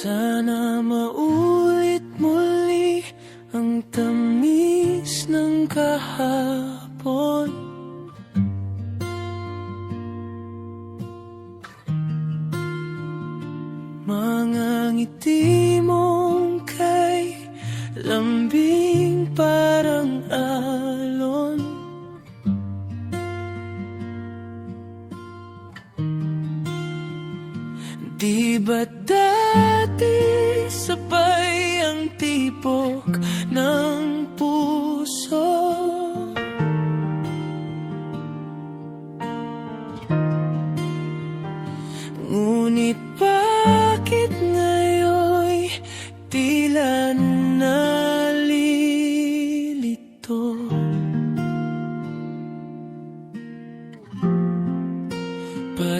Sana maulit muli ang tamis ng kahapon. Mga ngiti mong kay lambing parang alon Di ba dati sabay ang tipok ng puso? Ngunit bakit ngayon'y tila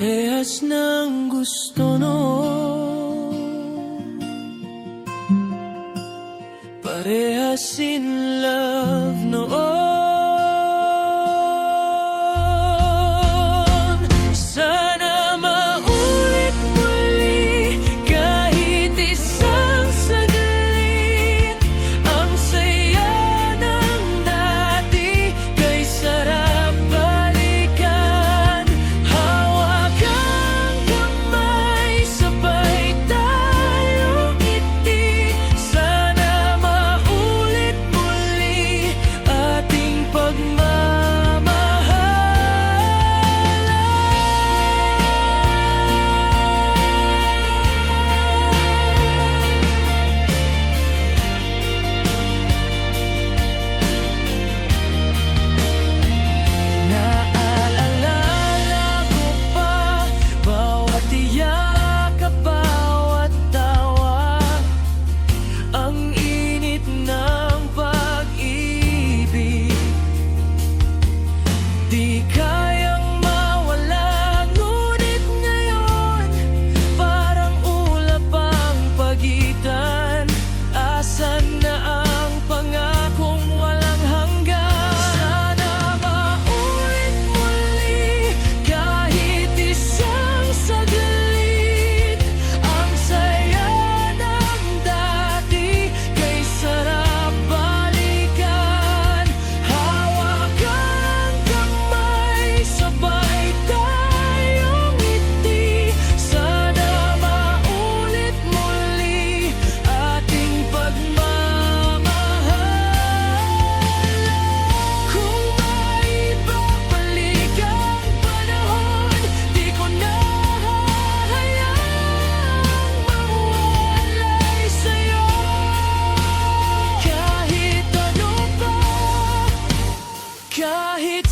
Parehas ng gusto noon Parehas in love noon di kahit